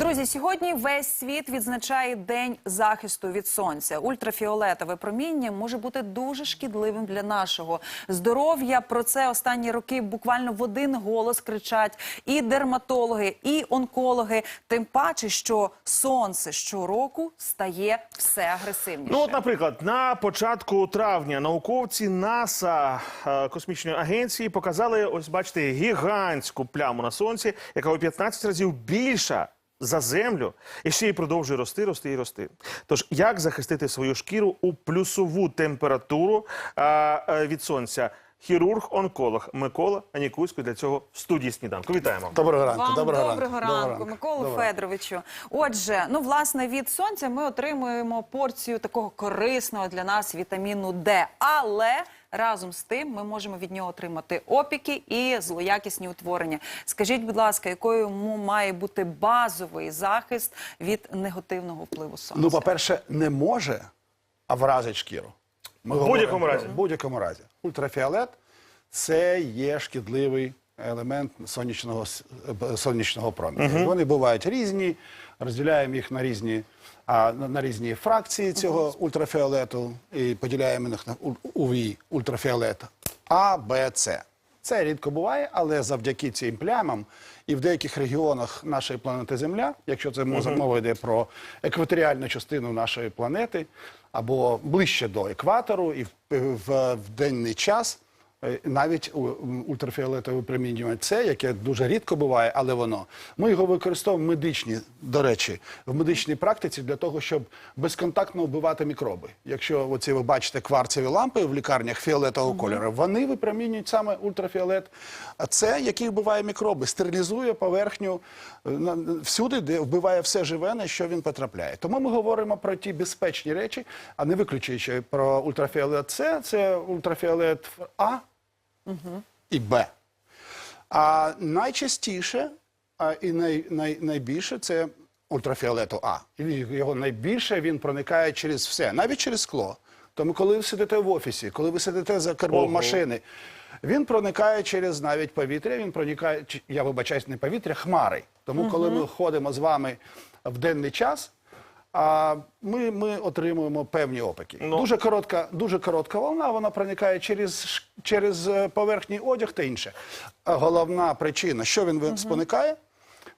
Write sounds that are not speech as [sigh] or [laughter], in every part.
Друзі, сьогодні весь світ відзначає день захисту від сонця. Ультрафіолетове проміння може бути дуже шкідливим для нашого здоров'я. Про це останні роки буквально в один голос кричать і дерматологи, і онкологи. Тим паче, що сонце щороку стає все агресивніше. Ну, от, наприклад, на початку травня науковці НАСА е, космічної агенції показали, ось бачите, гігантську пляму на сонці, яка у 15 разів більша. За землю і ще й продовжує рости, рости і рости. Тож як захистити свою шкіру у плюсову температуру а, від сонця? Хірург-онколог Микола Анікусько для цього в студії сніданку. Вітаємо. Доброго ранку. Вам доброго, доброго ранку. ранку, Миколу Доброго Федоровичу. Отже, ну власне від сонця ми отримуємо порцію такого корисного для нас вітаміну Д. Але разом з тим ми можемо від нього отримати опіки і злоякісні утворення. Скажіть, будь ласка, якою йому має бути базовий захист від негативного впливу сонця? Ну, по-перше, не може, а вразить шкіру. Ми В будь-якому разі. В будь-якому разі. Ультрафіолет це є шкідливий елемент сонячного, е, сонячного проміння. Вони бувають різні, розділяємо їх на різні, а, на, на різні фракції цього ультрафіолету і поділяємо їх на УВІ ультрафіолет А, Б, С. Це рідко буває, але завдяки цим плямам і в деяких регіонах нашої планети Земля, якщо це мова мова йде про екваторіальну частину нашої планети, або ближче до екватору, і в, в, в денний час. Е, Навіть ультрафіолетове випромінювання це, яке дуже рідко буває, але воно. Ми його використовуємо в медичній, до речі, в медичній практиці для того, щоб безконтактно вбивати мікроби. Якщо оці ви бачите кварцеві лампи в лікарнях фіолетового кольору, вони випромінюють саме ультрафіолет. А це, який вбиває мікроби, стерилізує поверхню е, всюди, де вбиває все живе, на що він потрапляє. Тому ми говоримо про ті безпечні речі, а не виключуючи про ультрафіолет С, це ультрафіолет А і Б. А найчастіше а, і най, най, найбільше це ультрафіолету А. Його найбільше він проникає через все, навіть через скло. Тому, коли ви сидите в офісі, коли ви сидите за кермом машини, він проникає через навіть повітря, він проникає, я вибачаюсь, не повітря, хмари. Тому, коли ми ходимо з вами в денний час, а ми, ми отримуємо певні опіки. Ну. Дуже коротка, дуже коротка волна, вона проникає через, через е, поверхній одяг та інше. А головна причина, що він uh споникає,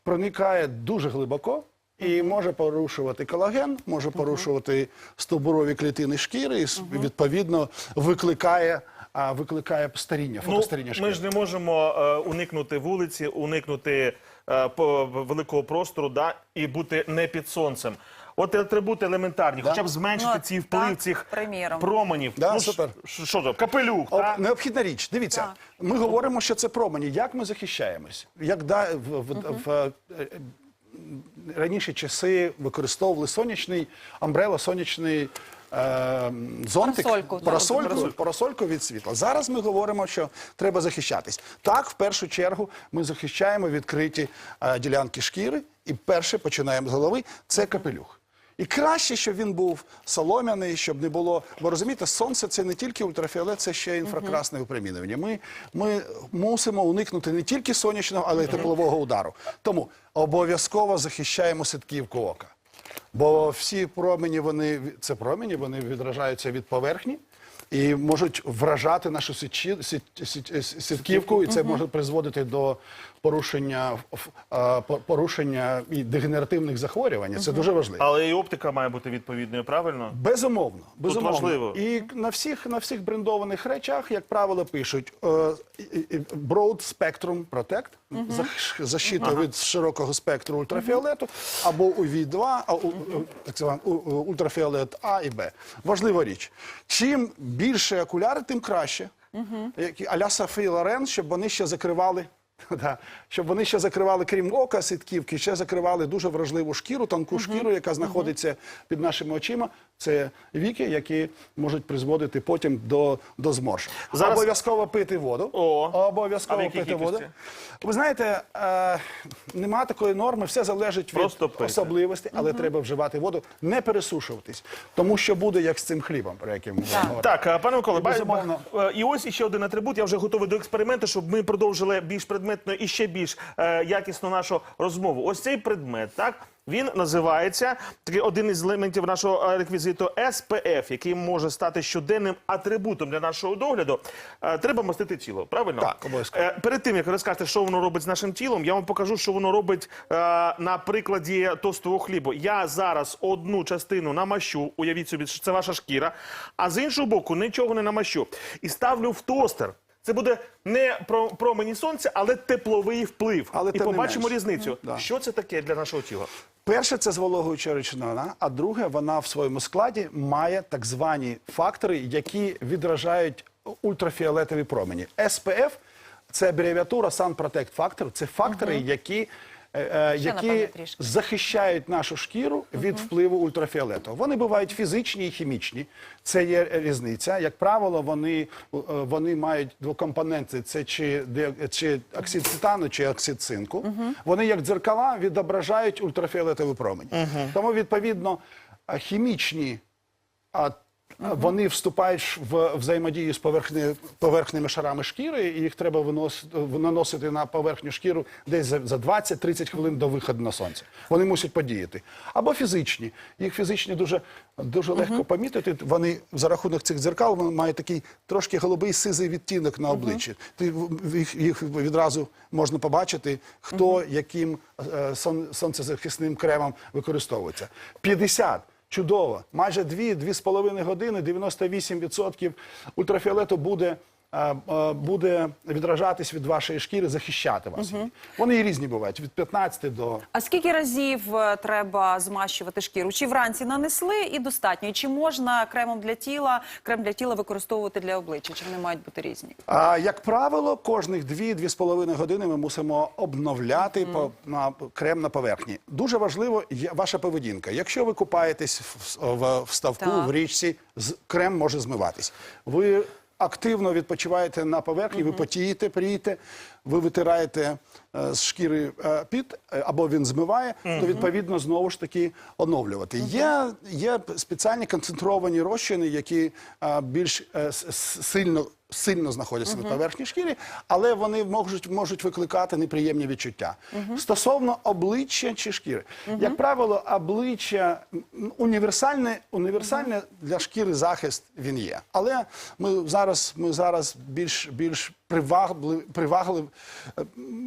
проникає дуже глибоко. І може порушувати колаген, може порушувати стовбурові клітини шкіри, і відповідно викликає, а, викликає старіння, Ну, шкіри. ми ж не можемо е, уникнути вулиці, уникнути великого простору да, і бути не під сонцем. От атрибути елементарні, Да. хоча б зменшити Ну, цей вплив так, цих приміром. променів. Да, ну, супер. Що то, капелюх, О, так? необхідна річ. Дивіться, Так. ми говоримо, що це промені. Як ми захищаємось? Як да, в, в, в, е, е, раніше часи використовували сонячний амбрело, сонячний е, зонтик, Парасольку, так. парасольку, парасольку від світла. Зараз ми говоримо, що треба захищатись. Так, в першу чергу, ми захищаємо відкриті е, ділянки шкіри, і перше починаємо з голови. Це капелюх. І краще, щоб він був солом'яний, щоб не було. Бо розумієте, сонце це не тільки ультрафіолет, це ще інфракрасне випромінювання. Ми, ми мусимо уникнути не тільки сонячного, але й теплового удару. Тому обов'язково захищаємо сітківку ока. Бо всі промені, вони це промені, вони відражаються від поверхні. І можуть вражати нашу сітківку, і це може призводити до порушення, порушення і дегенеративних захворювань. Це дуже важливо. Але і оптика має бути відповідною, правильно? Безумовно, безумовно. важливо. І на всіх на всіх брендованих речах, як правило, пишуть е, Broad Spectrum Protect, зах- защита від широкого спектру ультрафіолету, або UV2, а, у- так у- ультрафіолет А і Б. Важлива річ. Чим більше окуляри, тим краще. І Аля Софії Лорен, щоб вони ще закривали [laughs] Да. Щоб вони ще закривали, крім ока, сітківки, ще закривали дуже вражливу шкіру, тонку шкіру, яка знаходиться під нашими очима. Це віки, які можуть призводити потім до, до зморшок. Зараз- Обов'язково пити воду. О. Обов'язково пити воду. Ви знаєте, е, нема такої норми, все залежить Просто від пити. особливостей, але треба вживати воду, не пересушуватись, тому що буде як з цим хлібом, про який ми говоримо. Так, пане ба- Безумовно. е, і ось іще один атрибут. Я вже готовий до експерименту, щоб ми продовжили більш предметно і ще більш е, якісно нашу розмову. Ось цей предмет, так. Він називається такий один із елементів нашого е, реквізиту SPF, який може стати щоденним атрибутом для нашого догляду. Е, Треба мастити тіло, правильно? Так, обов'язково. Е, Перед тим як розкажете, що воно робить з нашим тілом, я вам покажу, що воно робить е, на прикладі тостового хлібу. Я зараз одну частину намащу, уявіть собі, що це ваша шкіра, а з іншого боку нічого не намащу. І ставлю в тостер. Це буде не про промені сонця, але тепловий вплив. Але і побачимо різницю. Да. Що це таке для нашого тіла? Перше, це звологуюча речовина, а друге, вона в своєму складі має так звані фактори, які відражають ультрафіолетові промені. SPF – це абревіатура Sun Protect Factor, це фактори, які, е, Ще, які захищають нашу шкіру від впливу ультрафіолету. Вони бувають фізичні і хімічні. Це є різниця. Як правило, вони, е, вони мають двокомпоненти: це чи, чи оксид титану, чи оксид цинку. Вони, як дзеркала, відображають ультрафіолетові промені. Тому, відповідно, е, хімічні. А вони вступають в взаємодію з поверхні, поверхніми шарами шкіри, і їх треба виносити, наносити на поверхню шкіру десь за, за 20-30 хвилин до виходу на сонце. Вони мусять подіяти. Або фізичні. Їх фізичні дуже, дуже легко помітити. Вони за рахунок цих дзеркал вони мають такий трошки голубий сизий відтінок на обличчі. Ти їх, їх відразу можна побачити, хто яким е, сон, сонцезахисним кремом використовується. 50 Чудово. Майже 2-2,5 години 98% ультрафіолету буде, буде відражатись від вашої шкіри, захищати вас. Вони і різні бувають, від 15 до... А скільки разів е, треба змащувати шкіру? Чи вранці нанесли і достатньо? І Чи можна кремом для тіла, крем для тіла використовувати для обличчя? Чи вони мають бути різні? А, як правило, кожних 2-2,5 години ми мусимо обновляти по, на, крем на поверхні. Дуже важливо ваша поведінка. Якщо ви купаєтесь в, в, в ставку, Так. в річці, з, крем може змиватись. Ви активно відпочиваєте на поверхні, ви потієте, прієте, ви витираєте е, з шкіри е, піт, е, або він змиває, то відповідно знову ж таки оновлювати. Є, є спеціальні концентровані розчини, які е, більш е, с- с- сильно. Сильно знаходяться на поверхні шкіри, але вони можуть, можуть викликати неприємні відчуття. Стосовно обличчя чи шкіри, як правило, обличчя м, універсальне, універсальне для шкіри захист він є. Але ми зараз, ми зараз більш, більш привагли, привагли, е,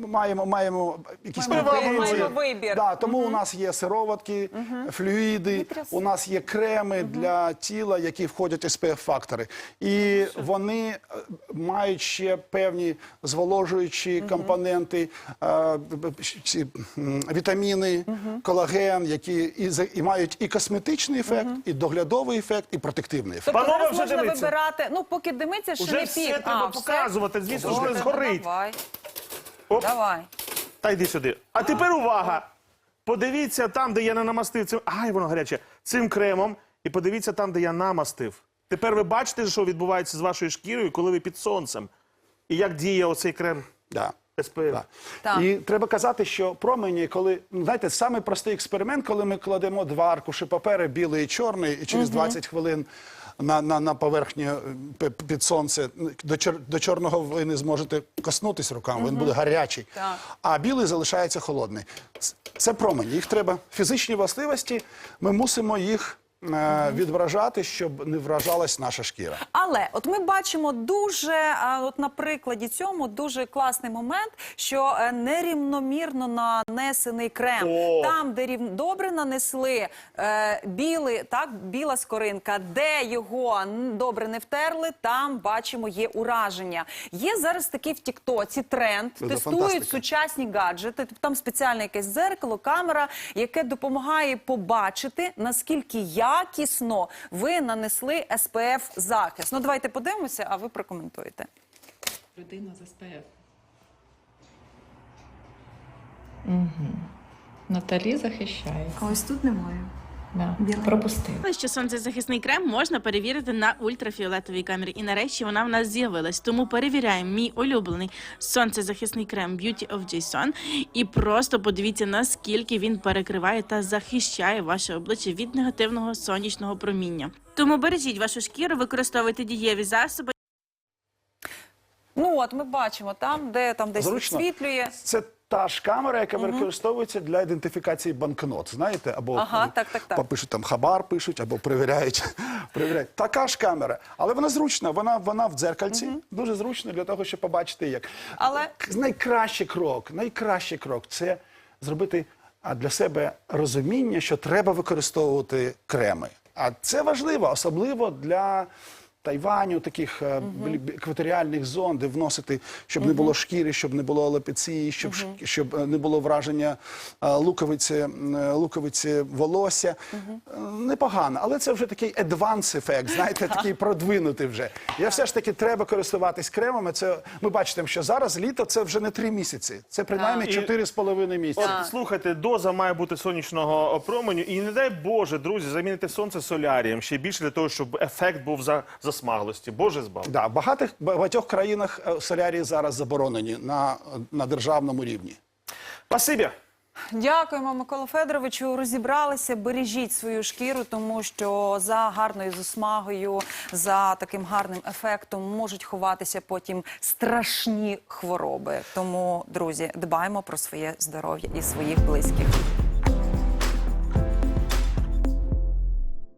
маємо, маємо якісь Маємо маємо вибір. Да, тому у нас є сироватки, флюїди, у нас є креми для тіла, які входять SPF-фактори. І вони е, мають ще певні зволожуючі компоненти, е, б- б- ці, м, вітаміни, колаген, які і, за- і мають і косметичний ефект, і доглядовий ефект, і протективний ефект. Тобто Панове, зараз вже можна дивиться. вибирати. Ну, поки димиться, ще Уже не все пік. треба все? показувати, звісно, Добре, не згорить. Давай. Оп. Давай. Та йди сюди. А тепер увага! Подивіться там, де я не намастив цим. Ай, воно гаряче. Цим кремом. І подивіться там, де я намастив. Тепер ви бачите, що відбувається з вашою шкірою, коли ви під сонцем. І як діє оцей крем Да. Так. І треба казати, що промені, коли ну, знаєте, самий простий експеримент, коли ми кладемо два аркуші папери, білий і чорний, і через 20 хвилин на, на, на поверхні е, під сонце до, чор, до чорного ви не зможете коснутися руками, він буде гарячий. Так. А білий залишається холодний. Це промені. Їх треба фізичні властивості. Ми мусимо їх е, відвражати, щоб не вражалась наша шкіра. Але от ми бачимо дуже, а, от на прикладі цьому, дуже класний момент, що е, нерівномірно нанесений крем. О! Там, де рів... добре нанесли е, білий, так, біла скоринка, де його н- добре не втерли, там бачимо є ураження. Є зараз такий в Тіктоці тренд, Це тестують фантастика. сучасні гаджети. Там спеціальне якесь дзеркало, камера, яке допомагає побачити, наскільки якісно ви нанесли СПФ захист. Ну давайте подивимося, а ви прокоментуєте. Людина з СПФ. Угу. Наталі захищає. А ось тут немає. Да. Пропустив. Але що сонцезахисний крем можна перевірити на ультрафіолетовій камері. І нарешті вона в нас з'явилась. Тому перевіряємо мій улюблений сонцезахисний крем Beauty of Jason. І просто подивіться, наскільки він перекриває та захищає ваше обличчя від негативного сонячного проміння. Тому бережіть вашу шкіру, використовуйте дієві засоби. Ну от ми бачимо там, де там десь Зручно. освітлює. Це та ж камера, яка використовується для ідентифікації банкнот. Знаєте, або Ага, так, так, так. пишуть там хабар, пишуть, або перевіряють. [laughs] перевіряють. Така ж камера, але вона зручна. Вона вона в дзеркальці. Дуже зручно для того, щоб побачити, як Але- К- найкращий крок, найкращий крок це зробити а, для себе розуміння, що треба використовувати креми. А це важливо, особливо для. Тайваню, таких е, екваторіальних зон, де вносити, щоб не було шкіри, щоб не було алопеції, щоб, щоб е, не було враження е, луковиці, луковиці волосся. Непогано, але це вже такий адванс ефект, знаєте, такий [laughs] продвинутий вже. Я все ж таки треба користуватись кремами. Це ми бачимо, що зараз літо це вже не три місяці, це принаймні чотири з половиною місяці. От слухайте, доза має бути сонячного променю, і не дай Боже, друзі, замінити сонце солярієм ще більше для того, щоб ефект був за засмаглості. Боже збав. Да, в багатих багатьох країнах е, солярії зараз заборонені на, на державному рівні. Спасибі. Дякуємо, Миколу Федоровичу. Розібралися. Бережіть свою шкіру, тому що за гарною засмагою, за таким гарним ефектом можуть ховатися потім страшні хвороби. Тому, друзі, дбаємо про своє здоров'я і своїх близьких.